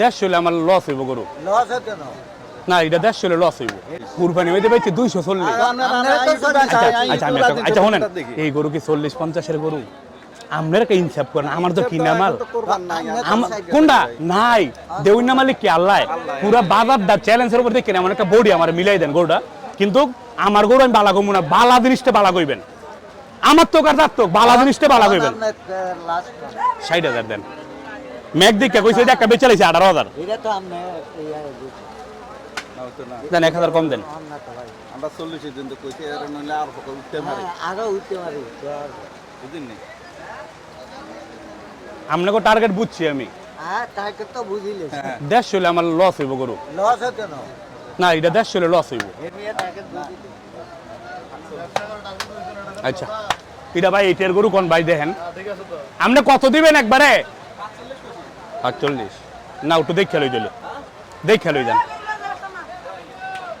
দেড়শো হলে আমার লস হইব গরু। লস না না এটা দেড়শো হলে লস হইব। কুরবানি হইতে পারছি দুইশো চল্লিশ। আচ্ছা আচ্ছা আমি আচ্ছা শোনেন। এই গরু কি চল্লিশ পঞ্চাশের গরু? আপনার একটা ইনসাফ করেন? আমার তো কিনা মাল। কোনটা? নাই। দেউন না মালিক কি? আল্লাহ। পুরা বাজার দা চ্যালেঞ্জের উপর দেখেন এমন একটা বডি আমার মিলাই দেন গরুটা। কিন্তু আমার গরু আমি বালা কমু না। বালা জিনিসটা বালা কইবেন। আমার তো কার তো? বালা জিনিসটা বালা কইবেন। ষাট হাজার দেন। ম্যাক দিকে কইছে যে একটা বেচে লাইছে আঠারো হাজার। এটা তো এই দেন এক হাজার কম দেন। আমরা তো ভাই। আমরা চল্লিশ দিন তো কইছি এর নইলে আর কত উঠতে পারি। হ্যাঁ, আরও উঠতে পারি আর- বুঝিন নি? টার্গেট বুঝছি আমি। হ্যাঁ তাকে তো বুঝিলে। দেড়শো হলে আমার লস হইব গরু। লস হতো না। না এটা দেড়শো হলে লস হইব। আচ্ছা। এটা ভাই এইটার গরু কোন ভাই দেখেন? আপনি কত দিবেন একবারে? আটচল্লিশ। না ওটু দেখে লই দিল দেখে লই যান